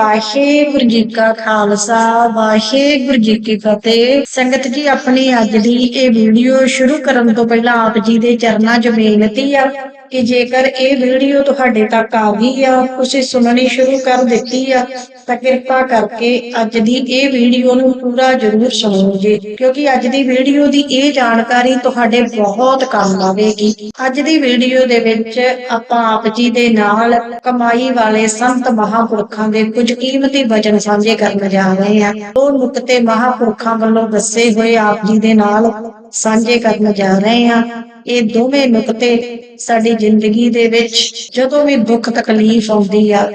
ਵਾਹਿਗੁਰੂ ਜੀ ਕਾ ਖਾਲਸਾ, ਵਾਹਿਗੁਰੂ ਜੀ ਕੀ ਫਤਿਹ। ਸੰਗਤ ਜੀ, ਆਪਣੀ ਅੱਜ ਦੀ ਇਹ ਵੀਡੀਓ ਸ਼ੁਰੂ ਕਰਨ ਤੋਂ ਪਹਿਲਾਂ ਆਪ ਜੀ ਦੇ ਚਰਨਾਂ 'ਚ ਬੇਨਤੀ ਆ ਕਿ ਜੇਕਰ ਇਹ ਵੀਡੀਓ ਤੁਹਾਡੇ ਤੱਕ ਆ ਗਈ ਆ, ਤੁਸੀਂ ਸੁਣਨੀ ਸ਼ੁਰੂ ਕਰ ਦਿੱਤੀ ਆ, ਤਾਂ ਕਿਰਪਾ ਕਰਕੇ ਅੱਜ ਦੀ ਇਹ ਵੀਡੀਓ ਨੂੰ ਪੂਰਾ ਜ਼ਰੂਰ ਸੁਣੋ ਜੀ ਕਿਉਂਕਿ ਅੱਜ ਦੀ ਵੀਡੀਓ ਦੀ ਇਹ ਜਾਣਕਾਰੀ ਤੁਹਾਡੇ ਬਹੁਤ ਕੰਮ ਆਵੇਗੀ। ਅੱਜ ਦੀ ਵੀਡੀਓ ਦੇ ਵਿੱਚ ਆਪਾਂ ਆਪ ਜੀ ਦੇ ਨਾਲ ਕਮਾਈ ਵਾਲੇ ਸੰਤ ਮਹਾਪੁਰਖਾਂ ਦੇ ਕੁਝ ਕੀਮਤੀ ਵਚਨ ਸਾਂਝੇ ਕਰਨ ਜਾ ਰਹੇ ਹਾਂ। ਉਹ ਨੁਕਤੇ ਮਹਾਪੁਰਖਾਂ ਵੱਲੋਂ ਦੱਸੇ ਹੋਏ ਆਪ ਜੀ ਦੇ ਨਾਲ ਸਾਂਝੇ ਕਰਨ ਜਾ ਰਹੇ ਹਾਂ। ਇਹ ਦੋਵੇਂ ਨੁਕਤੇ ਸਾਡੀ ਜ਼ਿੰਦਗੀ ਦੇ ਵਿੱਚ ਜਦੋਂ ਵੀ ਦੁੱਖ ਤਕਲੀਫ ਆਉਂਦੀ ਆ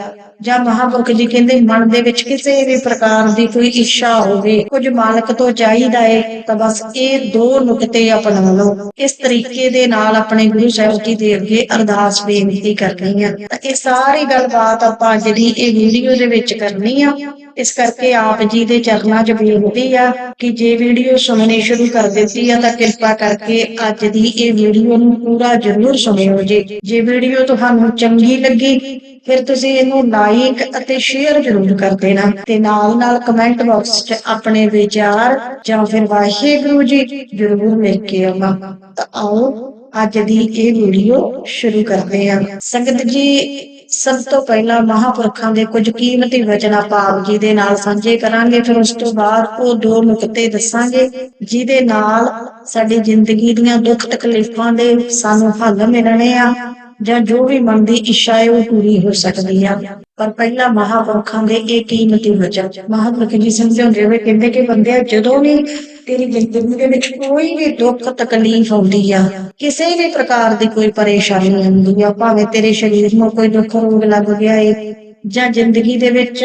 ਜਾਂ ਮਹਾਪੁਰਖ ਜੀ ਕਹਿੰਦੇ ਮਨ ਦੇ ਵਿੱਚ ਕਿਸੇ ਵੀ ਪ੍ਰਕਾਰ ਦੀ ਕੋਈ ਇੱਛਾ ਹੋਵੇ, ਕੁਝ ਮਾਲਕ ਤੋਂ ਚਾਹੀਦਾ ਏ, ਤਾਂ ਬਸ ਇਹ ਦੋ ਨੁਕਤੇ ਅਪਣਾ ਲਓ। ਇਸ ਤਰੀਕੇ ਦੇ ਨਾਲ ਆਪਣੇ ਗੁਰੂ ਸਾਹਿਬ ਜੀ ਦੇ ਅੱਗੇ ਅਰਦਾਸ ਬੇਨਤੀ ਕਰਨੀ ਆ। ਤਾਂ ਇਹ ਸਾਰੀ ਗੱਲਬਾਤ ਆਪਾਂ ਅੱਜ ਦੀ ਇਹ ਵੀਡੀਓ ਦੇ ਵਿੱਚ ਕਰਨੀ ਆ ਇਸ ਕਰਕੇ ਆਪ ਜੀ ਦੇ ਚਰਨਾਂ 'ਚ ਬੇਨਤੀ ਆ ਕਿ ਜੇ ਵੀਡੀਓ ਸੁਣਨੀ ਸ਼ੁਰੂ ਕਰ ਦਿੱਤੀ ਆ ਤਾਂ ਕਿਰਪਾ ਕਰਕੇ ਅੱਜ ਦੀ ਇਹ ਵੀਡੀਓ ਨੂੰ ਪੂਰਾ ਜ਼ਰੂਰ ਸੁਣਿਓ ਜੀ। ਜੇ ਵੀਡੀਓ ਤੁਹਾਨੂੰ ਚੰਗੀ ਲੱਗੀ, ਫਿਰ ਤੁਸੀਂ ਇਹਨੂੰ ਲਾਈਕ ਅਤੇ ਸ਼ੇਅਰ ਜ਼ਰੂਰ ਕਰ ਦੇਣਾ ਤੇ ਨਾਲ ਨਾਲ ਕਮੈਂਟ ਬਾਕਸ 'ਚ ਆਪਣੇ ਵਿਚਾਰ ਜਾਂ ਫਿਰ ਵਾਹਿਗੁਰੂ ਜੀ ਜ਼ਰੂਰ ਲਿਖ ਕੇ ਆਉਣਾ। ਤਾਂ ਆਓ ਅੱਜ ਦੀ ਇਹ ਵੀਡੀਓ ਸ਼ੁਰੂ ਕਰਦੇ ਹਾਂ। ਸੰਗਤ ਜੀ ਸਭ ਤੋਂ ਪਹਿਲਾਂ ਮਹਾਪੁਰਖਾਂ ਦੇ ਕੁਝ ਕੀਮਤੀ ਵਚਨ ਆਪਾਂ ਆਪ ਜੀ ਦੇ ਨਾਲ ਸਾਂਝੇ ਕਰਾਂਗੇ, ਫਿਰ ਉਸ ਤੋਂ ਬਾਅਦ ਉਹ ਦੋ ਨੁਕਤੇ ਦੱਸਾਂਗੇ, ਜਿਹਦੇ ਨਾਲ ਸਾਡੀ ਜ਼ਿੰਦਗੀ ਦੀਆਂ ਦੁੱਖ ਤਕਲੀਫਾਂ ਦੇ ਸਾਨੂੰ ਹੱਲ ਮਿਲਣੇ ਆ ਜਾਂ ਜੋ ਵੀ ਮਨ ਦੀ ਇੱਛਾ ਹੈ ਉਹ ਪੂਰੀ ਹੋ ਸਕਦੀ ਆ। ਪਰ ਪਹਿਲਾਂ ਮਹਾਪੁਰਖਾਂ ਦੇ ਇਹ ਕੀਮਤੀ ਵਚਨ ਮਹਾਪੁਰਖ ਜੀ ਸਮਝਾਉਂਦੇ ਹੋਏ ਕਹਿੰਦੇ ਕਿ ਬੰਦਿਆ ਜਦੋਂ ਵੀ ਤੇਰੀ ਜ਼ਿੰਦਗੀ ਦੇ ਵਿੱਚ ਕੋਈ ਵੀ ਦੁੱਖ, ਤਕਲੀਫ ਆਉਂਦੀ ਆ, ਕਿਸੇ ਵੀ ਪ੍ਰਕਾਰ ਦੀ ਕੋਈ ਪਰੇਸ਼ਾਨੀ ਆਉਂਦੀ ਆ, ਭਾਵੇਂ ਤੇਰੇ ਸਰੀਰ ਨੂੰ ਕੋਈ ਦੁੱਖ ਰੋਗ ਲੱਗ ਗਿਆ ਏ ਜਾਂ ਜ਼ਿੰਦਗੀ ਦੇ ਵਿੱਚ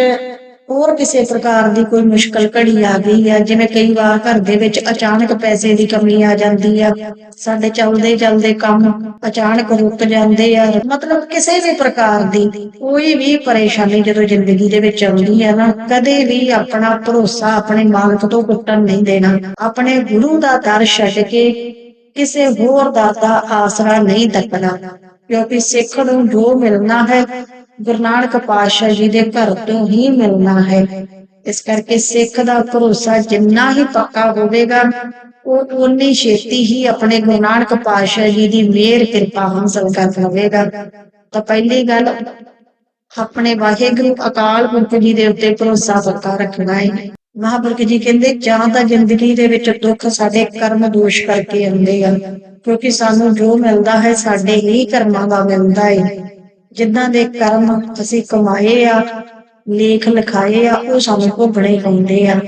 ਹੋਰ ਕਿਸੇ ਪ੍ਰਕਾਰ ਦੀ ਕੋਈ ਮੁਸ਼ਕਲ ਘੜੀ ਆ ਗਈ ਆ, ਜਿਵੇਂ ਕਈ ਵਾਰ ਘਰ ਦੇ ਵਿੱਚ ਅਚਾਨਕ ਪੈਸੇ ਦੀ ਕਮੀ ਆ ਜਾਂਦੀ ਆ, ਸਾਡੇ ਚੱਲਦੇ ਚੱਲਦੇ ਕੰਮ ਅਚਾਨਕ ਰੁਕ ਜਾਂਦੇ ਆ, ਮਤਲਬ ਕਿਸੇ ਵੀ ਪ੍ਰਕਾਰ ਦੀ ਕੋਈ ਵੀ ਪਰੇਸ਼ਾਨੀ ਜਦੋਂ ਜ਼ਿੰਦਗੀ ਦੇ ਵਿੱਚ ਆਉਂਦੀ ਆ ਨਾ, ਕਦੇ ਵੀ ਆਪਣਾ ਭਰੋਸਾ ਆਪਣੇ ਮਾਲਕ ਤੋਂ ਟੁੱਟਣ ਨਹੀਂ ਦੇਣਾ, ਆਪਣੇ ਗੁਰੂ ਦਾ ਦਰ ਛੱਡ ਕੇ ਕਿਸੇ ਹੋਰ ਦਾ ਆਸਰਾ ਨਹੀਂ ਤੱਕਣਾ ਕਿਉਂਕਿ ਸਿੱਖ ਨੂੰ ਜੋ ਮਿਲਣਾ ਹੈ ਗੁਰੂ ਨਾਨਕ ਪਾਤਸ਼ਾਹ ਜੀ ਦੇ ਘਰ ਤੋਂ ਹੀ ਮਿਲਣਾ ਹੈ। ਇਸ ਕਰਕੇ ਸਿੱਖ ਦਾ ਭਰੋਸਾ ਜਿੰਨਾ ਹੀ ਪੱਕਾ ਹੋਵੇਗਾ, ਉਹ ਉਨੀ ਛੇਤੀ ਹੀ ਆਪਣੇ ਗੁਰੂ ਨਾਨਕ ਪਾਤਸ਼ਾਹ ਜੀ ਦੀ ਮਿਹਰ ਕਿਰਪਾ ਹਾਸਲ ਕਰ ਲਵੇਗਾ। ਤਾਂ ਪਹਿਲੀ ਗੱਲ, ਆਪਣੇ ਵਾਹਿਗੁਰੂ ਅਕਾਲ ਪੁਰਖ ਜੀ ਦੇ ਉੱਤੇ ਭਰੋਸਾ ਪੱਕਾ ਰੱਖਣਾ ਹੈ। ਮਹਾਂਪੁਰਖ ਜੀ ਕਹਿੰਦੇ, ਜਾਂ ਤਾਂ ਜ਼ਿੰਦਗੀ ਦੇ ਵਿੱਚ ਦੁੱਖ ਸਾਡੇ ਕਰਮ ਦੋਸ਼ ਕਰਕੇ ਆਉਂਦੇ ਆ, ਕਿਉਂਕਿ ਸਾਨੂੰ ਜੋ ਮਿਲਦਾ ਹੈ, ਸਾਡੇ ਹੀ ਕਰਮਾਂ ਦਾ ਮਿਲਦਾ ਹੈ ਜਿੱਦਾਂ ਦੇ ਕਰਮ ਅਸੀਂ ਕਮਾਏ ਆ, ਲੇਖ ਲਿਖਾਏ ਆ, ਉਹ ਸਾਨੂੰ ਭੋਗਣੇ ਪੈਂਦੇ ਆ।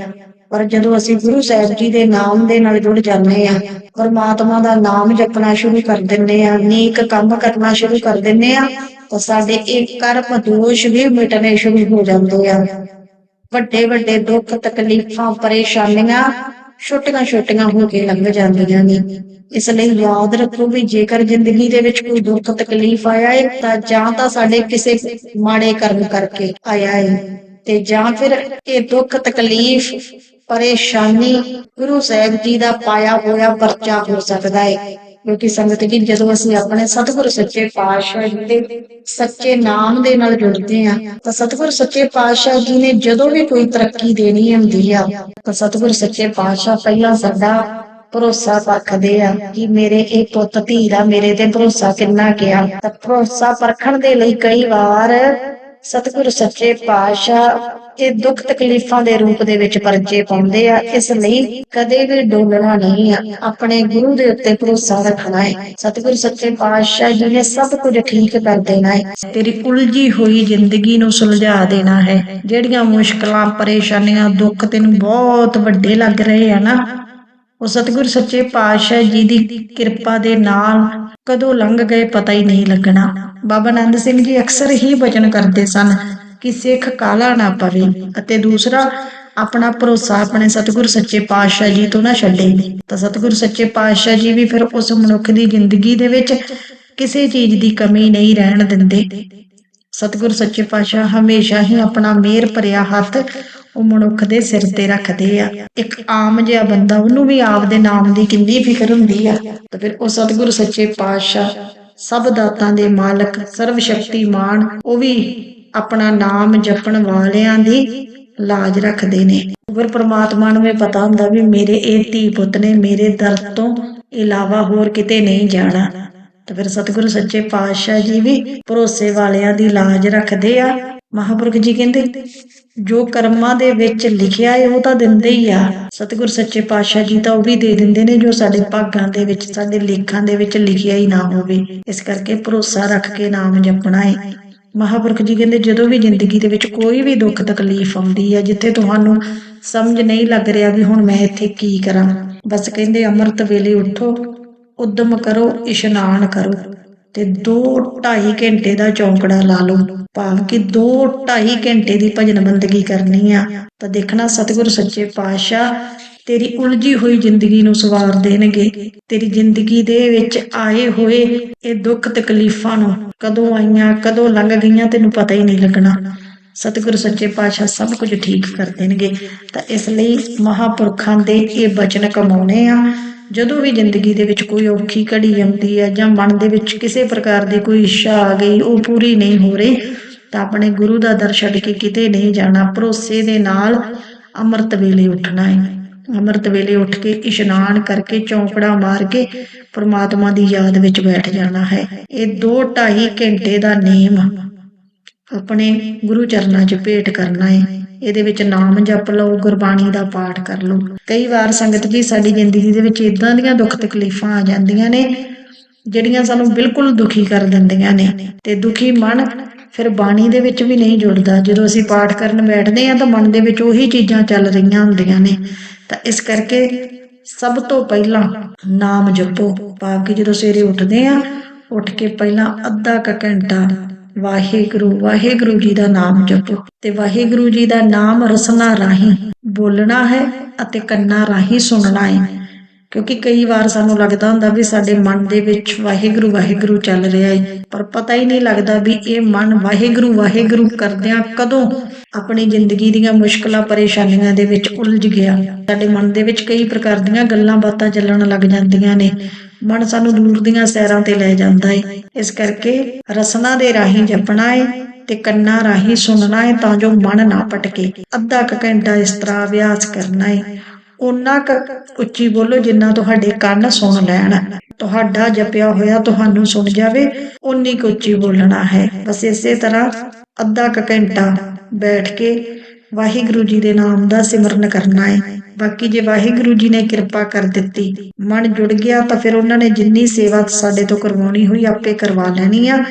ਪਰ ਜਦੋਂ ਅਸੀਂ ਗੁਰੂ ਸਾਹਿਬ ਜੀ ਦੇ ਨਾਮ ਦੇ ਨਾਲ ਜੁੜ ਜਾਂਦੇ ਆ, ਪਰਮਾਤਮਾ ਦਾ ਨਾਮ ਜਪਣਾ ਸ਼ੁਰੂ ਕਰ ਦਿੰਦੇ ਆ, ਨੇਕ ਕੰਮ ਕਰਨਾ ਸ਼ੁਰੂ ਕਰ ਦਿੰਦੇ ਆ, ਤਾਂ ਸਾਡੇ ਇਹ ਕਰਮ ਦੋਸ਼ ਵੀ ਮਿਟਣੇ ਸ਼ੁਰੂ ਹੋ ਜਾਂਦੇ ਆ। ਵੱਡੇ ਵੱਡੇ ਦੁੱਖ ਤਕਲੀਫਾਂ, ਪਰੇਸ਼ਾਨੀਆਂ ਛੋਟੀਆਂ ਛੋਟੀਆਂ ਹੋ ਕੇ ਲੰਘ ਜਾਂਦੀਆਂ ਨੇ। ਇਸ ਲਈ ਯਾਦ ਰੱਖੋ ਵੀ ਜੇਕਰ ਜ਼ਿੰਦਗੀ ਦੇ ਵਿੱਚ ਕੋਈ ਦੁੱਖ ਤਕਲੀਫ ਆਇਆ ਹੈ ਤਾਂ ਜਾਂ ਤਾਂ ਸਾਡੇ ਕਿਸੇ ਮਾੜੇ ਕਰਮ ਕਰਕੇ ਆਇਆ ਹੈ ਤੇ ਜਾਂ ਫਿਰ ਇਹ ਦੁੱਖ ਤਕਲੀਫ, ਪਰੇਸ਼ਾਨੀ ਗੁਰੂ ਸਾਹਿਬ ਜੀ ਦਾ ਪਾਇਆ ਹੋਇਆ ਪਰਚਾ ਹੋ ਸਕਦਾ ਹੈ ਕਿਉਂਕਿ ਸੰਗਤ ਜੀ, ਜਦੋਂ ਅਸੀਂ ਆਪਣੇ ਸਤਿਗੁਰ ਸੱਚੇ ਪਾਤਸ਼ਾਹ ਜੀ ਦੇ ਸੱਚੇ ਨਾਮ ਦੇ ਨਾਲ ਜੁੜਦੇ ਆ ਤਾਂ ਸਤਿਗੁਰ ਸੱਚੇ ਪਾਤਸ਼ਾਹ ਜੀ ਨੇ ਜਦੋਂ ਵੀ ਕੋਈ ਤਰੱਕੀ ਦੇਣੀ ਹੁੰਦੀ ਆ, ਤਾਂ ਸਤਿਗੁਰ ਸੱਚੇ ਪਾਤਸ਼ਾਹ ਪਹਿਲਾਂ ਸਾਡਾ ਭਰੋਸਾ ਰੱਖਦੇ ਆ ਕਿ ਮੇਰੇ ਇਹ ਪੁੱਤ ਧੀ ਦਾ ਮੇਰੇ ਤੇ ਭਰੋਸਾ ਕਿੰਨਾ ਗਿਆ। ਤਾਂ ਭਰੋਸਾ ਪਰਖਣ ਦੇ ਲਈ ਕਈ ਵਾਰ ਸਤਿਗੁਰ ਸੱਚੇ ਪਾਤਸ਼ਾਹ ਇਹ ਦੁੱਖ ਤਕਲੀਫਾਂ ਦੇ ਰੂਪ ਦੇ ਵਿੱਚ ਪਰਚੇ ਪਾਉਂਦੇ ਆ, ਇਸ ਲਈ ਕਦੇ ਵੀ ਡੋਲਣਾ ਨਹੀਂ ਆ। ਆਪਣੇ ਗੁਰੂ ਦੇ ਉੱਤੇ ਭਰੋਸਾ ਰੱਖਣਾ ਹੈ। ਸਤਿਗੁਰ ਸੱਚੇ ਪਾਤਸ਼ਾਹ ਜੀ ਨੇ ਸਭ ਕੁਝ ਠੀਕ ਕਰ ਦੇਣਾ ਹੈ। ਤੇਰੀ ਉਲਝੀ ਹੋਈ ਜ਼ਿੰਦਗੀ ਨੂੰ ਸੁਲਝਾ ਦੇਣਾ ਹੈ। ਜਿਹੜੀਆਂ ਮੁਸ਼ਕਲਾਂ, ਪਰੇਸ਼ਾਨੀਆਂ, ਦੁੱਖ ਤੈਨੂੰ ਬਹੁਤ ਵੱਡੇ ਲੱਗ ਰਹੇ ਆ ਨਾ। ਉਹ ਸਤਿਗੁਰ ਸੱਚੇ ਪਾਤਸ਼ਾਹ ਜੀ ਦੀ ਕਿਰਪਾ ਦੇ ਨਾਲ ਕਦੋਂ ਲੰਘ ਗਏ ਪਤਾ ਹੀ ਨਹੀਂ ਲੱਗਣਾ। ਬਾਬਾ ਆਨੰਦ ਸਿੰਘ ਜੀ ਅਕਸਰ ਹੀ ਬਚਨ ਕਰਦੇ ਸਨ ਕਿ ਸਿੱਖ ਕਾਲਾ ਨਾ ਪਵੇ ਅਤੇ ਦੂਸਰਾ, ਆਪਣਾ ਭਰੋਸਾ ਆਪਣੇ ਸਤਿਗੁਰ ਸੱਚੇ ਪਾਤਸ਼ਾਹ ਜੀ ਤੋਂ ਨਾ ਛੱਡੇ। ਤਾਂ ਸਤਿਗੁਰ ਸੱਚੇ ਪਾਤਸ਼ਾਹ ਜੀ ਵੀ ਫਿਰ ਉਸ ਮਨੁੱਖ ਦੀ ਜ਼ਿੰਦਗੀ ਦੇ ਵਿੱਚ ਕਿਸੇ ਚੀਜ਼ ਦੀ ਕਮੀ ਨਹੀਂ ਰਹਿਣ ਦਿੰਦੇ। ਸਤਿਗੁਰ ਸੱਚੇ ਪਾਤਸ਼ਾਹ ਹਮੇਸ਼ਾ ਹੀ ਆਪਣਾ ਮਿਹਰ ਭਰਿਆ ਹੱਥ ਉਹ ਮਨੁੱਖ ਦੇ ਸਿਰ ਤੇ ਰੱਖਦੇ ਆ। ਇੱਕ ਆਮ ਜਿਹਾ ਬੰਦਾ, ਉਹਨੂੰ ਵੀ ਆਪ ਦੇ ਨਾਮ ਦੀ ਕਿੰਨੀ ਫਿਕਰ ਹੁੰਦੀ ਆ। ਤਾਂ ਫਿਰ ਉਹ ਸਤਿਗੁਰ ਸੱਚੇ ਪਾਤਸ਼ਾਹ, ਸਭ ਦਾਤਾਂ ਦੇ ਮਾਲਕ ਸਰਵ ਸ਼ਕਤੀਮਾਨ ਉਹ ਵੀ ਆਪਣਾ ਨਾਮ ਜਪਣ ਵਾਲਿਆਂ ਦੀ ਲਾਜ ਰੱਖਦੇ ਨੇ। ਗੁਰ ਪ੍ਰਮਾਤਮਾ ਨੂੰ ਇਹ ਪਤਾ ਹੁੰਦਾ ਵੀ ਮੇਰੇ ਇਹ ਧੀ ਪੁੱਤ ਨੇ ਮੇਰੇ ਦਰ ਤੋਂ ਇਲਾਵਾ ਹੋਰ ਕਿਤੇ ਨਹੀਂ ਜਾਣਾ। ਤਾਂ ਫਿਰ ਸਤਿਗੁਰੂ ਸੱਚੇ ਪਾਤਸ਼ਾਹ ਜੀ ਵੀ ਭਰੋਸੇ ਵਾਲਿਆਂ ਦੀ ਲਾਜ ਰੱਖਦੇ ਆ। ਮਹਾਪੁਰਖ ਜੀ ਕਹਿੰਦੇ, ਜੋ ਕਰਮਾਂ ਦੇ ਵਿੱਚ ਲਿਖਿਆ ਹੈ, ਉਹ ਤਾਂ ਦਿੰਦੇ ਹੀ ਆ। ਸਤਿਗੁਰ ਸੱਚੇ ਪਾਤਸ਼ਾਹ ਜੀ ਤਾਂ ਉਹ ਵੀ ਦੇ ਦਿੰਦੇ ਨੇ, ਜੋ ਸਾਡੇ ਭਾਗਾਂ ਦੇ ਵਿੱਚ, ਸਾਡੇ ਲੇਖਾਂ ਦੇ ਵਿੱਚ ਲਿਖਿਆ ਹੀ ਨਾ ਹੋਵੇ। ਇਸ ਕਰਕੇ ਭਰੋਸਾ ਰੱਖ ਕੇ ਨਾਮ ਜਪਣਾ ਹੈ। ਮਹਾਪੁਰਖ ਜੀ ਕਹਿੰਦੇ, ਜਦੋਂ ਵੀ ਜ਼ਿੰਦਗੀ ਦੇ ਵਿੱਚ ਕੋਈ ਵੀ ਦੁੱਖ ਤਕਲੀਫ ਆਉਂਦੀ ਹੈ, ਜਿੱਥੇ ਤੁਹਾਨੂੰ ਸਮਝ ਨਹੀਂ ਲੱਗ ਰਿਹਾ ਵੀ ਹੁਣ ਮੈਂ ਇੱਥੇ ਕੀ ਕਰਾਂ, ਬਸ ਕਹਿੰਦੇ, ਅੰਮ੍ਰਿਤ ਵੇਲੇ ਉੱਠੋ, ਉਦਮ ਕਰੋ, ਇਸ਼ਨਾਨ ਕਰੋ। ਤੇ 2 2.5 ਘੰਟੇ ਦਾ ਚੌਂਕੜਾ ਲਾ ਲਓ। ਭਾਵ ਕਿ 2 2.5 ਘੰਟੇ ਦੀ ਭਜਨ ਬੰਦਗੀ ਕਰਨੀ ਆ, ਤਾਂ ਦੇਖਣਾ ਸਤਿਗੁਰ ਸੱਚੇ ਪਾਤਸ਼ਾਹ ਤੇਰੀ ਉਲਝੀ ਹੋਈ ਜ਼ਿੰਦਗੀ ਨੂੰ ਸਵਾਰ ਦੇਣਗੇ। ਤੇਰੀ ਜ਼ਿੰਦਗੀ ਦੇ ਵਿੱਚ ਆਏ ਹੋਏ ਇਹ ਦੁੱਖ ਤਕਲੀਫਾਂ ਨੂੰ ਕਦੋਂ ਆਈਆਂ, ਕਦੋਂ ਲੰਘ ਗਈਆਂ ਤੈਨੂੰ ਪਤਾ ਹੀ ਨਹੀਂ ਲੱਗਣਾ। ਸਤਿਗੁਰ ਸੱਚੇ ਪਾਤਸ਼ਾਹ ਸਭ ਕੁਝ ਠੀਕ ਕਰ ਦੇਣਗੇ। ਤਾਂ ਇਸ ਲਈ ਮਹਾਪੁਰਖਾਂ ਦੇ ਇਹ ਬਚਨ ਕਮਾਉਣੇ ਆ। ਜਦੋਂ ਵੀ ਜ਼ਿੰਦਗੀ ਦੇ ਵਿੱਚ ਕੋਈ ਔਖੀ ਘੜੀ ਆਉਂਦੀ ਹੈ ਜਾਂ ਮਨ ਦੇ ਵਿੱਚ ਕਿਸੇ ਪ੍ਰਕਾਰ ਦੀ ਕੋਈ ਇੱਛਾ ਆ ਗਈ, ਉਹ ਪੂਰੀ ਨਹੀਂ ਹੋ ਰਹੀ, ਤਾਂ ਆਪਣੇ ਗੁਰੂ ਦਾ ਦਰ ਛੱਡ ਕੇ ਕਿਤੇ ਨਹੀਂ ਜਾਣਾ। ਭਰੋਸੇ ਦੇ ਨਾਲ ਅੰਮ੍ਰਿਤ ਵੇਲੇ ਉੱਠਣਾ ਹੈ। ਅੰਮ੍ਰਿਤ ਵੇਲੇ ਉੱਠ ਕੇ ਇਸ਼ਨਾਨ ਕਰਕੇ ਚੌਂਕੜਾ ਮਾਰ ਕੇ ਪ੍ਰਮਾਤਮਾ ਦੀ ਯਾਦ ਵਿੱਚ ਬੈਠ ਜਾਣਾ ਹੈ। ਇਹ 2 2.5 ਘੰਟੇ ਦਾ ਨੇਮ ਆਪਣੇ ਗੁਰੂ ਚਰਨਾਂ 'ਚ ਭੇਟ ਕਰਨਾ ਹੈ। ਇਹਦੇ ਵਿੱਚ ਨਾਮ ਜਪ ਲਓ, ਗੁਰਬਾਣੀ ਦਾ ਪਾਠ ਕਰ ਲਓ। ਕਈ ਵਾਰ ਸੰਗਤ ਜੀ, ਸਾਡੀ ਜ਼ਿੰਦਗੀ ਦੇ ਵਿੱਚ ਇਦਾਂ ਦੀਆਂ ਦੁੱਖ ਤਕਲੀਫਾਂ ਆ ਜਾਂਦੀਆਂ ਨੇ, ਜਿਹੜੀਆਂ ਸਾਨੂੰ ਬਿਲਕੁਲ ਦੁਖੀ ਕਰ ਦਿੰਦੀਆਂ ਨੇ। ਤੇ ਦੁਖੀ ਮਨ ਫਿਰ ਬਾਣੀ ਦੇ ਵਿੱਚ ਵੀ ਨਹੀਂ ਜੁੜਦਾ। ਜਦੋਂ ਅਸੀਂ ਪਾਠ ਕਰਨ ਬੈਠਦੇ ਹਾਂ ਤਾਂ ਮਨ ਦੇ ਵਿੱਚ ਉਹੀ ਚੀਜ਼ਾਂ ਚੱਲ ਰਹੀਆਂ ਹੁੰਦੀਆਂ ਨੇ। ਤਾਂ ਇਸ ਕਰਕੇ ਸਭ ਤੋਂ ਪਹਿਲਾਂ ਨਾਮ ਜਪੋ। ਪਾ ਕੇ ਜਦੋਂ ਸਵੇਰੇ ਉੱਠਦੇ ਆ ਉੱਠ ਕੇ ਪਹਿਲਾਂ ਅੱਧਾ ਕੁ ਘੰਟਾ ਵਾਹਿਗੁਰੂ ਵਾਹਿਗੁਰੂ ਜੀ ਦਾ ਨਾਮ ਜਪੋ ਤੇ ਵਾਹਿਗੁਰੂ ਜੀ ਦਾ ਨਾਮ ਰਸਨਾ ਰਾਹੀਂ ਬੋਲਣਾ ਹੈ ਅਤੇ ਕੰਨਾਂ ਰਾਹੀਂ ਸੁਣਨਾ ਹੈ। ਕਿਉਂਕਿ ਕਈ ਵਾਰ ਸਾਨੂੰ ਲੱਗਦਾ ਹੁੰਦਾ ਵੀ ਸਾਡੇ ਮਨ ਦੇ ਵਿੱਚ ਵਾਹਿਗੁਰੂ ਵਾਹਿਗੁਰੂ ਚੱਲ ਰਿਹਾ ਹੈ ਪਰ ਪਤਾ ਹੀ ਨਹੀਂ ਲੱਗਦਾ ਵੀ ਇਹ ਮਨ ਵਾਹਿਗੁਰੂ ਵਾਹਿਗੁਰੂ ਕਰਦਿਆਂ ਕਦੋਂ ਆਪਣੀ ਜ਼ਿੰਦਗੀ ਦੀਆਂ ਮੁਸ਼ਕਲਾਂ, ਪਰੇਸ਼ਾਨੀਆਂ ਦੇ ਵਿੱਚ ਉਲਝ ਗਿਆ। ਸਾਡੇ ਮਨ ਦੇ ਵਿੱਚ ਕਈ ਪ੍ਰਕਾਰ ਦੀਆਂ ਗੱਲਾਂ ਬਾਤਾਂ ਚੱਲਣ ਲੱਗ ਜਾਂਦੀਆਂ ਨੇ। ਮਨ ਸਾਨੂੰ ਦੂਰ ਦੀਆਂ ਸੈਰਾਂ ਤੇ ਲੈ ਜਾਂਦਾ ਹੈ ਇਸ ਕਰਕੇ ਰਸਨਾ ਦੇ ਰਾਹੀਂ ਜਪਣਾ ਹੈ ਤੇ ਕੰਨਾਂ ਰਾਹੀਂ ਸੁਣਨਾ ਹੈ ਤਾਂ ਜੋ ਮਨ ਨਾ ਭਟਕੇ ਅੱਧਾ ਕੁ ਘੰਟਾ ਇਸ ਤਰ੍ਹਾਂ ਅਭਿਆਸ ਕਰਨਾ ਹੈ ਉਨਾ ਕੁ ਉੱਚੀ ਬੋਲੋ ਜਿੰਨਾ ਤੁਹਾਡੇ ਕੰਨ ਸੁਣ ਲੈਣ। ਤੁਹਾਡਾ ਜਪਿਆ ਹੋਇਆ ਤੁਹਾਨੂੰ ਸੁਣ ਜਾਵੇ ਉਨੀ ਕੁ ਉੱਚੀ ਬੋਲਣਾ ਹੈ। ਬਸ ਇਸੇ ਤਰ੍ਹਾਂ ਅੱਧਾ ਕੁ ਘੰਟਾ ਬੈਠ ਕੇ ਵਾਹਿਗੁਰੂ ਜੀ ਦੇ ਨਾਮ ਦਾ ਸਿਮਰਨ ਕਰਨਾ ਹੈ। ਬਾਕੀ ਜੇ ਵਾਹਿਗੁਰੂ ਜੀ ਨੇ ਕਿਰਪਾ ਕਰ ਦਿੱਤੀ, ਮਨ ਜੁੜ ਗਿਆ ਤਾਂ ਫਿਰ ਉਹਨਾਂ ਨੇ ਜਿੰਨੀ ਸੇਵਾ ਸਾਡੇ ਤੋਂ ਕਰਵਾਉਣੀ ਹੋਈ ਆਪੇ ਕਰਵਾ ਲੈਣੀ ਆ।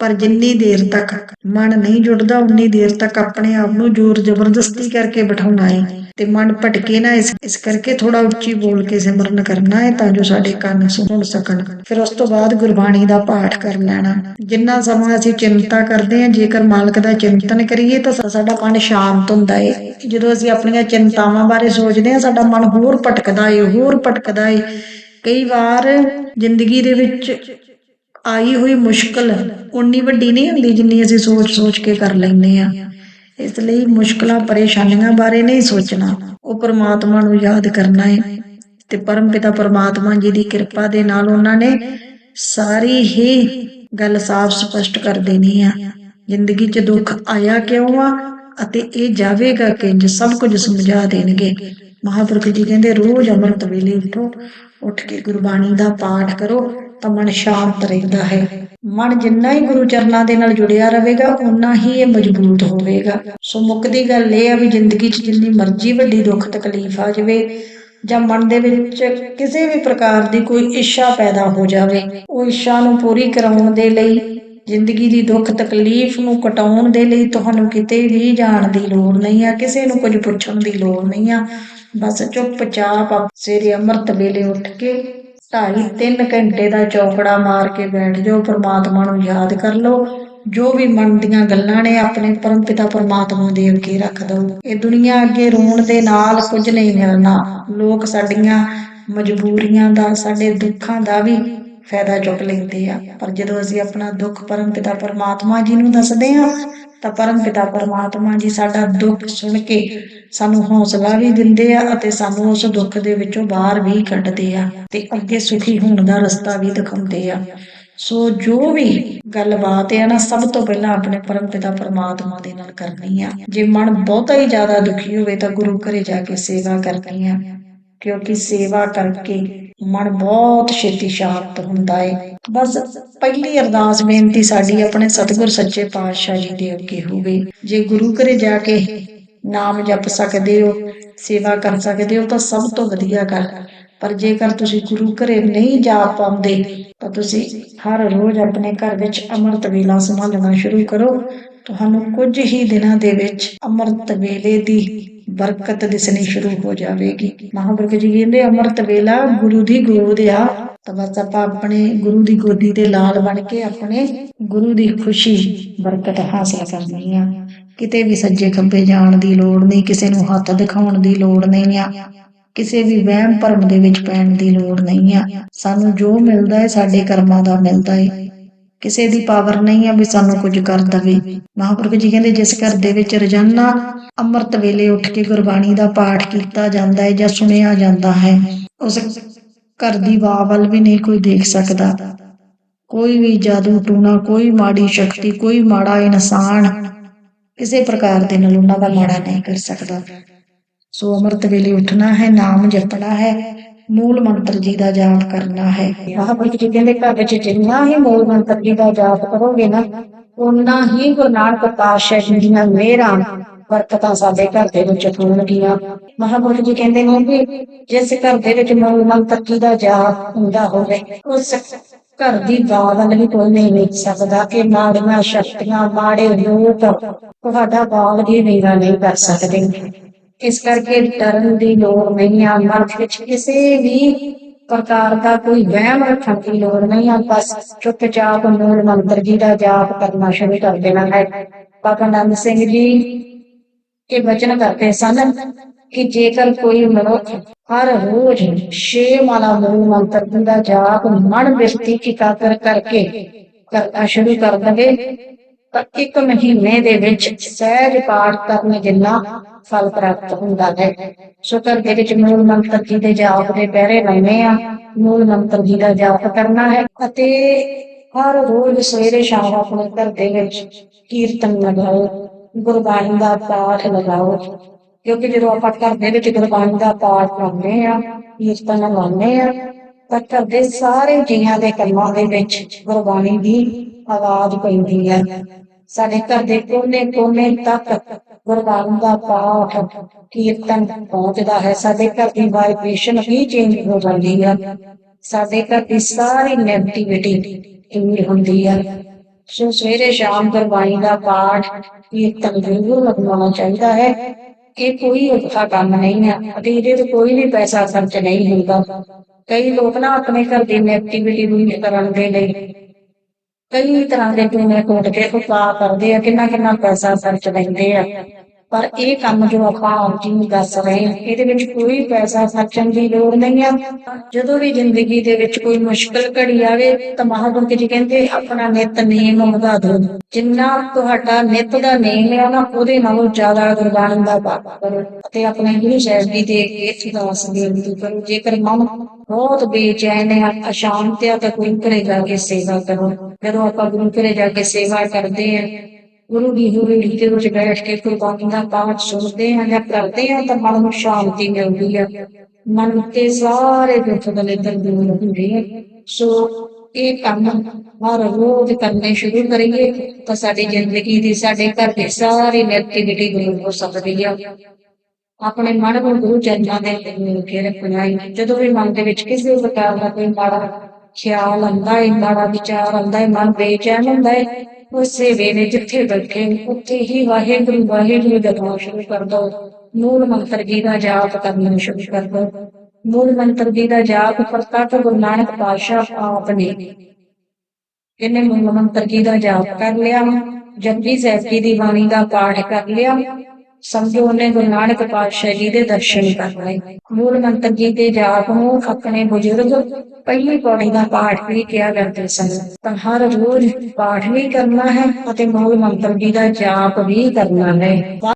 ਪਰ ਜਿੰਨੀ ਦੇਰ ਤੱਕ ਮਨ ਨਹੀਂ ਜੁੜਦਾ ਉਨੀ ਦੇਰ ਤੱਕ ਆਪਣੇ ਆਪ ਨੂੰ ਜ਼ੋਰ ਜ਼ਬਰਦਸਤੀ ਕਰਕੇ ਬਿਠਾਉਣਾ ਹੈ। ਤੇ ਮਨ ਭਟਕੇ ਨਾ ਇਸ ਇਸ ਕਰਕੇ ਥੋੜਾ ਉੱਚੀ ਬੋਲ ਕੇ ਸਿਮਰਨ ਕਰਨਾ ਹੈ ਤਾਂ ਜੋ ਸਾਡੇ ਕੰਨ ਸੁਣ ਸਕਣ। ਫਿਰ ਉਸ ਤੋਂ ਬਾਅਦ ਗੁਰਬਾਣੀ ਦਾ ਪਾਠ ਕਰ ਲੈਣਾ। ਜਿੰਨਾ ਸਮਾਂ ਅਸੀਂ ਚਿੰਤਾ ਕਰਦੇ ਹਾਂ, ਜੇਕਰ ਮਾਲਕ ਦਾ ਚਿੰਤਨ ਕਰੀਏ ਤਾਂ ਸਾਡਾ ਮਨ ਸ਼ਾਂਤ ਹੁੰਦਾ ਹੈ ਜਦੋਂ ਅਸੀਂ ਆਪਣੀਆਂ ਚਿੰਤਾਵਾਂ ਬਾਰੇ ਸੋਚਦੇ ਹਾਂ, ਸਾਡਾ ਮਨ ਹੋਰ ਭਟਕਦਾ ਹੈ ਹੋਰ ਭਟਕਦਾ ਹੈ ਕਈ ਵਾਰ ਜ਼ਿੰਦਗੀ ਦੇ ਵਿੱਚ ਆਈ ਹੋਈ ਮੁਸ਼ਕਲ ਉਨੀ ਵੱਡੀ ਨਹੀਂ ਹੁੰਦੀ ਜਿੰਨੀ ਅਸੀਂ ਸੋਚ-ਸੋਚ ਕੇ ਕਰ ਲੈਂਦੇ ਆ ਇਸ ਲਈ ਮੁਸ਼ਕਲਾਂ, ਪਰੇਸ਼ਾਨੀਆਂ ਬਾਰੇ ਨਹੀਂ ਸੋਚਣਾ। ਉਹ ਪਰਮਾਤਮਾ ਨੂੰ ਯਾਦ ਕਰਨਾ ਹੈ ਤੇ ਪਰਮ ਪਿਤਾ ਪਰਮਾਤਮਾ ਜੀ ਦੀ ਕਿਰਪਾ ਦੇ ਨਾਲ ਉਹਨਾਂ ਨੇ ਸਾਰੀ ਹੀ ਗੱਲ ਸਾਫ਼ ਸਪਸ਼ਟ ਕਰ ਦੇਣੀ ਆ। ਜ਼ਿੰਦਗੀ 'ਚ ਦੁੱਖ ਆਇਆ ਕਿਉਂ ਆ ਅਤੇ ਇਹ ਜਾਵੇਗਾ ਕਿੰਜ? ਸਭ ਕੁਝ ਸਮਝਾ ਦੇਣਗੇ। ਮਹਾਪੁਰਖ ਜੀ ਕਹਿੰਦੇ, ਰੋਜ਼ ਅੰਮ੍ਰਿਤ ਵੇਲੇ ਉਠੋ, ਉੱਠ ਕੇ ਗੁਰਬਾਣੀ ਦਾ ਪਾਠ ਕਰੋ ਤਾਂ ਮਨ ਸ਼ਾਂਤ ਰਹਿੰਦਾ ਹੈ। ਮਨ ਜਿੰਨਾ ਹੀ ਗੁਰੂ ਚਰਨਾਂ ਦੇ ਨਾਲ ਜੁੜਿਆ ਰਹੇਗਾ ਉਨਾ ਹੀ ਇਹ ਮਜ਼ਬੂਤ ਹੋਵੇਗਾ। ਸੋ ਮੁੱਕਦੀ ਗੱਲ ਇਹ ਆ ਵੀ ਜ਼ਿੰਦਗੀ 'ਚ ਜਿੰਨੀ ਮਰਜ਼ੀ ਵੱਡੀ ਦੁੱਖ ਤਕਲੀਫ ਆ ਜਾਵੇ ਜਾਂ ਮਨ ਦੇ ਵਿੱਚ ਕਿਸੇ ਵੀ ਪ੍ਰਕਾਰ ਦੀ ਕੋਈ ਇੱਛਾ ਪੈਦਾ ਹੋ ਜਾਵੇ, ਉਹ ਇੱਛਾ ਨੂੰ ਪੂਰੀ ਕਰਾਉਣ ਦੇ ਲਈ, ਜ਼ਿੰਦਗੀ ਦੀ ਦੁੱਖ ਤਕਲੀਫ ਨੂੰ ਕਟਾਉਣ ਦੇ ਲਈ ਤੁਹਾਨੂੰ ਕਿਤੇ ਵੀ ਜਾਣ ਦੀ ਲੋੜ ਨਹੀਂ ਆ, ਕਿਸੇ ਨੂੰ ਕੁਝ ਪੁੱਛਣ ਦੀ ਲੋੜ ਨਹੀਂ ਆ। ਬਸ ਚੁੱਪਚਾਪ ਆਪ ਸਵੇਰੇ ਅੰਮ੍ਰਿਤ ਵੇਲੇ ਉੱਠ ਕੇ ਢਾਈ ਤਿੰਨ ਘੰਟੇ ਦਾ ਚੌਕੜਾ ਮਾਰ ਕੇ ਬੈਠ ਜਾਓ, ਪ੍ਰਮਾਤਮਾ ਨੂੰ ਯਾਦ ਕਰ ਲਓ। ਜੋ ਵੀ ਮਨ ਦੀਆਂ ਗੱਲਾਂ ਨੇ, ਆਪਣੇ ਪਰਮਪਿਤਾ ਪਰਮਾਤਮਾ ਦੇ ਅੱਗੇ ਰੱਖ ਦਿਓ। ਇਹ ਦੁਨੀਆ ਅੱਗੇ ਰੋਣ ਦੇ ਨਾਲ ਕੁਝ ਨਹੀਂ ਮਿਲਣਾ। ਲੋਕ ਸਾਡੀਆਂ ਮਜਬੂਰੀਆਂ ਦਾ, ਸਾਡੇ ਦੁੱਖਾਂ ਦਾ ਵੀ ਫਾਇਦਾ ਚੁੱਕ ਲੈਂਦੇ ਆ। ਪਰ ਜਦੋਂ ਅਸੀਂ ਆਪਣਾ ਦੁੱਖ ਪਰਮਪਿਤਾ ਪਰਮਾਤਮਾ ਜੀ ਨੂੰ ਦੱਸਦੇ ਹਾਂ, ਤਾਂ ਪਰਮਪਿਤਾ ਪਰਮਾਤਮਾ ਜੀ ਸਾਡਾ ਦੁੱਖ ਸੁਣ ਕੇ ਸਾਨੂੰ ਹੌਸਲਾ ਵੀ ਦਿੰਦੇ ਆ ਅਤੇ ਸਾਨੂੰ ਉਸ ਦੁੱਖ ਦੇ ਵਿੱਚੋਂ ਬਾਹਰ ਵੀ ਕੱਢਦੇ ਆ ਤੇ ਅੱਗੇ ਸੁਖੀ ਹੋਣ ਦਾ ਰਸਤਾ ਵੀ ਦਿਖਾਉਂਦੇ ਆ। ਸੋ ਜੋ ਵੀ ਗੱਲਬਾਤ ਹੈ ਨਾ, ਸਭ ਤੋਂ ਪਹਿਲਾਂ ਆਪਣੇ ਪਰਮ ਪਿਤਾ ਪਰਮਾਤਮਾ ਦੇ ਨਾਲ ਕਰਨੀ ਆ। ਜੇ ਮਨ ਬਹੁਤਾ ਹੀ ਜ਼ਿਆਦਾ ਦੁਖੀ ਹੋਵੇ ਤਾਂ ਗੁਰੂ ਘਰੇ ਜਾ ਕੇ ਸੇਵਾ ਕਰਨੀ ਆ, ਕਿਉਂਕਿ ਸੇਵਾ ਕਰਕੇ ਮਨ ਬਹੁਤ ਛੇਤੀ ਸ਼ਾਂਤ ਹੁੰਦਾ ਹੈ ਬਸ ਪਹਿਲੀ ਅਰਦਾਸ ਬੇਨਤੀ ਸਾਡੀ ਆਪਣੇ ਸਤਿਗੁਰ ਸੱਚੇ ਪਾਤਸ਼ਾਹ ਜੀ ਦੇ ਅੱਗੇ ਹੋਵੇ। ਜੇ ਗੁਰੂ ਘਰੇ ਜਾ ਕੇ ਨਾਮ ਜਪ ਸਕਦੇ ਹੋ, ਸੇਵਾ ਕਰ ਸਕਦੇ ਹੋ, ਤਾਂ ਸਭ ਤੋਂ ਵਧੀਆ ਗੱਲ। ਪਰ ਜੇਕਰ ਤੁਸੀਂ ਗੁਰੂ ਘਰੇ ਨਹੀਂ ਜਾ ਪਾਉਂਦੇ, ਤਾਂ ਤੁਸੀਂ ਹਰ ਰੋਜ਼ ਆਪਣੇ ਘਰ ਵਿੱਚ ਅੰਮ੍ਰਿਤ ਵੇਲਾ ਸੰਭਾਲਣਾ ਸ਼ੁਰੂ ਕਰੋ। ਤੁਹਾਨੂੰ ਕੁਝ ਹੀ ਦਿਨਾਂ ਦੇ ਵਿੱਚ ਅੰਮ੍ਰਿਤ ਵੇਲੇ ਦੀ ਬਰਕਤ ਦਿਸਣੀ ਸ਼ੁਰੂ ਹੋ ਜਾਵੇਗੀ। ਮਹਾਂਪੁਰਖ ਜੀ ਕਹਿੰਦੇ, ਅੰਮ੍ਰਿਤ ਵੇਲਾ ਗੁਰੂ ਦੀ ਗੋਦ ਆ। ਤਾਂ ਬਸ ਆਪਾਂ ਆਪਣੇ ਗੁਰੂ ਦੀ ਗੋਦੀ ਦੇ ਲਾਲ ਬਣ ਕੇ ਆਪਣੇ ਗੁਰੂ ਦੀ ਖੁਸ਼ੀ ਬਰਕਤ ਹਾਸਲ ਕਰਨੀ ਆ। ਕਿਤੇ ਵੀ ਸੱਜੇ ਖੱਬੇ ਜਾਣ ਦੀ ਲੋੜ ਨਹੀਂ, ਕਿਸੇ ਨੂੰ ਹੱਥ ਦਿਖਾਉਣ ਦੀ ਲੋੜ ਨਹੀਂ ਆ। ਕਿਸੇ ਵੀ ਵਹਿਮ ਭਰਮ ਦੇ ਵਿੱਚ ਪੈਣ ਦੀ ਲੋੜ ਨਹੀਂ ਆ। ਸਾਨੂੰ ਜੋ ਮਿਲਦਾ ਹੈ, ਸਾਡੇ ਕਰਮਾਂ ਦਾ ਮਿਲਦਾ ਹੈ ਕਿਸੇ ਦੀ ਪਾਵਰ ਨਹੀਂ ਹੈ ਵੀ ਸਾਨੂੰ ਕੁਝ ਕਰ ਦਵੇ। ਮਹਾਂਪੁਰਖ ਜੀ ਕਹਿੰਦੇ, ਜਿਸ ਘਰ ਦੇ ਵਿੱਚ ਰੋਜ਼ਾਨਾ ਅੰਮ੍ਰਿਤ ਵੇਲੇ ਉੱਠ ਕੇ ਗੁਰਬਾਣੀ ਦਾ ਪਾਠ ਕੀਤਾ ਜਾਂਦਾ ਹੈ ਜਾਂ ਸੁਣਿਆ ਜਾਂਦਾ ਹੈ, ਉਸ ਘਰ ਦੀ ਵਾਹ ਵੱਲ ਵੀ ਨਹੀਂ ਕੋਈ ਦੇਖ ਸਕਦਾ। ਕੋਈ ਵੀ ਜਾਦੂ ਟੂਣਾ, ਕੋਈ ਮਾੜੀ ਸ਼ਕਤੀ, ਕੋਈ ਮਾੜਾ ਇਨਸਾਨ ਕਿਸੇ ਪ੍ਰਕਾਰ ਦੇ ਨਾਲ ਉਹਨਾਂ ਦਾ ਮਾੜਾ ਨਹੀਂ ਕਰ ਸਕਦਾ। ਸੋ ਅੰਮ੍ਰਿਤ ਵੇਲੇ ਉੱਠਣਾ ਹੈ, ਨਾਮ ਜਪਣਾ ਹੈ ਮੂਲ ਮੰਤਰ ਜੀ ਦਾ ਜਾਪ ਕਰਨਾ ਹੈ। ਮਹਾਂਪੁਰਖ ਜੀ ਕਹਿੰਦੇ, ਘਰ ਵਿੱਚ ਜਿੰਨਾ ਹੀ ਮੂਲ ਮੰਤਰ ਜੀ ਦਾ ਜਾਪ ਕਰੋਗੇ ਨਾ ਉਨਾ ਹੀ ਗੁਰੂ ਨਾਨਕ ਪਾਤਸ਼ਾਹ ਜੀ ਦੀਆਂ ਮਿਹਰਾਂ ਬਰਕਤਾਂ ਸਾਡੇ ਘਰ ਦੇ ਵਿੱਚ ਹੋਣਗੀਆਂ। ਮਹਾਂਪੁਰਖ ਜੀ ਕਹਿੰਦੇ ਨੇ ਕਿ ਜਿਸ ਘਰ ਦੇ ਵਿੱਚ ਮੂਲ ਮੰਤਰ ਜੀ ਦਾ ਜਾਪ ਹੁੰਦਾ ਹੋਵੇ, ਉਸ ਘਰ ਦੀ ਬਾਦਲ ਵੀ ਕੋਈ ਨਹੀਂ ਵੇਖ ਸਕਦਾ ਕਿ ਮਾੜੀਆਂ ਸ਼ਕਤੀਆਂ, ਮਾੜੇ ਲੋਕ ਤੁਹਾਡਾ ਬਾਲ ਵੀ ਨੀਵਾ ਨਹੀਂ ਕਰ ਸਕਦੇ। ਇਸ ਕਰਕੇ ਡਰਨ ਦੀ ਲੋੜ ਨਹੀਂ ਆ, ਮਨ ਵਿੱਚ ਕਿਸੇ ਵੀ ਪ੍ਰਕਾਰ ਦਾ ਕੋਈ ਵਹਿਮ ਰੱਖਣ ਦੀ ਲੋੜ ਨਹੀਂ ਆ, ਬਸ ਚੁੱਪਚਾਪ ਮੂਲ ਮੰਤਰ ਜੀ ਦਾ ਜਾਪ ਕਰਨਾ ਸ਼ੁਰੂ ਕਰ ਦੇਣਾ ਹੈ। ਬਾਬਾ ਨੰਦ ਸਿੰਘ ਜੀ, ਇਹ ਵਚਨ ਕਰਦੇ ਸਨ ਕਿ ਜੇਕਰ ਕੋਈ ਮਨੁੱਖ ਹਰ ਰੋਜ਼ ਛੇ ਮਾਲਾ ਮੂਲ ਮੰਤਰ ਜੀ ਦਾ ਜਾਪ ਮਨ ਵਿਅਕਤੀ ਕੀ ਕਰਕੇ ਕਰਨਾ ਸ਼ੁਰੂ ਕਰ ਦੇਵੇ ਤਾਂ ਇੱਕ ਮਹੀਨੇ ਦੇ ਵਿੱਚ ਸਹਿਜ ਪਾਠ ਕਰਨ ਜਿੰਨਾ ਫਲ ਪ੍ਰਾਪਤ ਹੁੰਦਾ ਹੈ। ਸੋ ਘਰ ਦੇ ਵਿੱਚ ਮੂਲ ਮੰਤਰ ਜੀ ਦੇ ਜਾਪ ਦੇ ਪਹਿਰੇ ਲਾਉਣੇ ਆ ਮੂਲ ਮੰਤਰ ਜੀ ਦਾ ਜਾਪ ਕਰਨਾ ਹੈ ਅਤੇ ਹਰ ਰੋਜ਼ ਸਵੇਰੇ ਸ਼ਾਮ ਆਪਣੇ ਘਰ ਦੇ ਵਿੱਚ ਕੀਰਤਨ ਲਗਾਓ, ਗੁਰਬਾਣੀ ਦਾ ਪਾਠ ਲਗਾਓ। ਕਿਉਂਕਿ ਜਦੋਂ ਆਪਾਂ ਘਰ ਦੇ ਵਿੱਚ ਗੁਰਬਾਣੀ ਦਾ ਪਾਠ ਕਰਦੇ ਆ ਕੀਰਤਨ ਲਾਉਂਦੇ ਆ ਤਾਂ ਘਰ ਦੇ ਸਾਰੇ ਜੀਆਂ ਦੇ ਕੰਮਾਂ ਦੇ ਵਿੱਚ ਗੁਰਬਾਣੀ ਦੀ ਆਵਾਜ਼ ਪੈਂਦੀ ਹੈ। ਸਾਡੇ ਘਰ ਦੇ ਕੋਨੇ ਕੋਨੇ ਤੱਕ ਗੁਰਬਾਣੀ ਦਾ ਪਾਠ, ਕੀਰਤਨ ਪਹੁੰਚਦਾ ਹੈ। ਸਾਡੇ ਘਰ ਦੀ ਵਾਈਬ੍ਰੇਸ਼ਨ ਵੀ ਚੇਂਜ ਹੋ ਜਾਂਦੀ ਹੈ। ਸਾਡੇ ਘਰ ਦੀ ਸਾਰੀ ਨੈਗੇਟਿਵਿਟੀ ਕਿੰਨੀ ਹੁੰਦੀ ਹੈ। ਸੋ ਸਵੇਰੇ ਸ਼ਾਮ ਗੁਰਬਾਣੀ ਦਾ ਪਾਠ, ਕੀਰਤਨ ਜ਼ਰੂਰ ਲਗਵਾਉਣਾ ਚਾਹੀਦਾ ਹੈ। ਇਹ ਕੋਈ ਔਖਾ ਕੰਮ ਨਹੀਂ ਹੈ। ਅਤੇ ਇਹਦੇ ਤੇ ਕੋਈ ਵੀ ਪੈਸਾ ਖਰਚ ਨਹੀਂ ਹੁੰਦਾ। ਕਈ ਲੋਕ ਨਾ ਆਪਣੇ ਘਰ ਦੀ ਨੈਗੇਟਿਵਿਟੀ ਦੂਰ ਕਰਨ ਦੇ ਲਈ। ਕਈ ਤਰ੍ਹਾਂ ਦੇ ਟੂਣੇ ਕੋਟ ਕੇ ਉਪਾਅ ਕਰਦੇ ਆ ਕਿੰਨਾ ਕਿੰਨਾ ਪੈਸਾ ਖਰਚ ਲੈਂਦੇ ਆ। ਪਰ ਇਹ ਕੰਮ ਜੋ ਆਪਾਂ ਆਪ ਜੀ ਨੂੰ ਦੱਸ ਰਹੇ ਹਾਂ, ਇਹਦੇ ਵਿੱਚ ਕੋਈ ਪੈਸਾ ਖਰਚਣ ਦੀ ਲੋੜ ਨਹੀਂ ਆ। ਜਦੋਂ ਵੀ ਜ਼ਿੰਦਗੀ ਦੇ ਵਿੱਚ ਕੋਈ ਮੁਸ਼ਕਲ ਘੜੀ ਆਵੇ, ਤਾਂ ਮਹਾਂਪੁਰਖ ਜੀ ਕਹਿੰਦੇ, ਆਪਣਾ ਨਿਤ ਨੇਮ ਵਧਾ ਦਿਓ। ਜਿੰਨਾ ਤੁਹਾਡਾ ਨਿਤ ਦਾ ਨੇਮ ਹੈ ਨਾ, ਉਹਦੇ ਨਾਲੋਂ ਜ਼ਿਆਦਾ ਗੁਰਬਾਣੀ ਦਾ ਪਾਠ ਕਰੋ ਅਤੇ ਆਪਣੇ ਗੁਰੂ ਸਾਹਿਬ ਜੀ ਦੇ ਅੱਗੇ ਅਰਦਾਸ ਬੇਨਤੀ ਕਰੋ। ਜੇਕਰ ਮਨ ਬਹੁਤ ਬੇਚੈਨ ਹੈ ਅਸ਼ਾਂਤ ਹੈ ਤਾਂ ਗੁਰੂ ਘਰੇ ਜਾ ਕੇ ਸੇਵਾ ਕਰੋ। ਜਦੋਂ ਆਪਾਂ ਗੁਰੂ ਘਰੇ ਜਾ ਕੇ ਸੇਵਾ ਕਰਦੇ ਹਾਂ ਗੁਰੂ ਦੀ ਹਜ਼ੂਰੀ ਦੇ ਵਿੱਚ ਬੈਠ ਕੇ ਗੁਰਬਾਣੀ ਦਾ ਪਾਠ ਸੁਣਦੇ ਹਾਂ ਜਾਂ ਕਰਦੇ ਹਾਂ ਤਾਂ ਮਨ ਨੂੰ ਸ਼ਾਂਤੀ ਮਿਲਦੀ ਹੈ ਮਨ ਉੱਤੇ ਸਾਰੇ ਦੁੱਖ ਦਲਿੱਦਰ ਦੂਰ ਹੁੰਦੇ ਹੈ ਸੋ ਇਹ ਕੰਮ ਹਰ ਰੋਜ਼ ਕਰਨੇ ਸ਼ੁਰੂ ਕਰੀਏ ਤਾਂ ਸਾਡੀ ਜ਼ਿੰਦਗੀ ਦੀ, ਸਾਡੇ ਘਰ ਦੀ ਸਾਰੀ ਨੈਗੇਟਿਵਿਟੀ ਦੂਰ ਹੋ ਸਕਦੀ ਆ। ਆਪਣੇ ਮਨ ਨੂੰ ਗੁਰੂ ਚਰਨਾਂ ਦੇ ਉੱਤੇ ਮਿਲ ਕੇ ਰੱਖਣਾ ਹੈ ਜਦੋਂ ਵੀ ਮਨ ਦੇ ਵਿੱਚ ਕਿਸੇ ਵੀ ਪ੍ਰਕਾਰ ਦਾ ਕੋਈ ਮਾੜਾ ਖਿਆਲ ਆਉਂਦਾ ਹੈ ਮਾੜਾ ਵਿਚਾਰ ਆਉਂਦਾ ਹੈ ਮਨ ਬੇਚੈਨ ਹੁੰਦਾ ਹੈ ਉਸੇ ਵੇਲੇ ਜਿੱਥੇ ਬੈਠੇ, ਉੱਥੇ ਹੀ ਵਾਹਿਗੁਰੂ ਵਾਹਿਗੁਰੂ ਦਾ ਨਾਮ ਸ਼ੁਰੂ ਕਰ ਦੋ। ਮੂਲ ਮੰਤਰ ਜੀ ਦਾ ਜਾਪ ਕਰਨਾ ਸ਼ੁਰੂ ਕਰ ਦੋ। ਮੂਲ ਮੰਤਰ ਜੀ ਦਾ ਜਾਪ ਪ੍ਰਤੱਖ ਗੁਰੂ ਨਾਨਕ ਪਾਤਸ਼ਾਹ ਆਪ ਨੇ। ਇਹਨੇ ਮੂਲ ਮੰਤਰ ਜੀ ਦਾ ਜਾਪ ਕਰ ਲਿਆ, ਜਪਜੀ ਸਾਹਿਬ ਜੀ ਦੀ ਬਾਣੀ ਦਾ ਪਾਠ ਕਰ ਲਿਆ। ਸਮਝੋ ਉਹਨੇ ਗੁਰੂ ਨਾਨਕ ਪਾਤਸ਼ਾਹ ਜੀ ਦੇ ਦਰਸ਼ਨ ਕਰ ਲਏ। ਮੂਲ ਮੰਤਰ ਜੀ ਦੇ ਜਾਪ ਨੂੰ ਆਪਣੇ ਬਜ਼ੁਰਗ ਪਹਿਲੀ ਪੌੜੀ ਦਾ ਪਾਠ ਵੀ ਕਿਹਾ ਕਰਦੇ ਸਨ। ਤਾਂ ਹਰ ਰੋਜ਼ ਪਾਠ ਵੀ ਕਰਨਾ ਹੈ ਅਤੇ ਮੂਲ ਮੰਤਰ ਜੀ ਦਾ ਜਾਪ ਵੀ ਕਰਨਾ ਹੈ।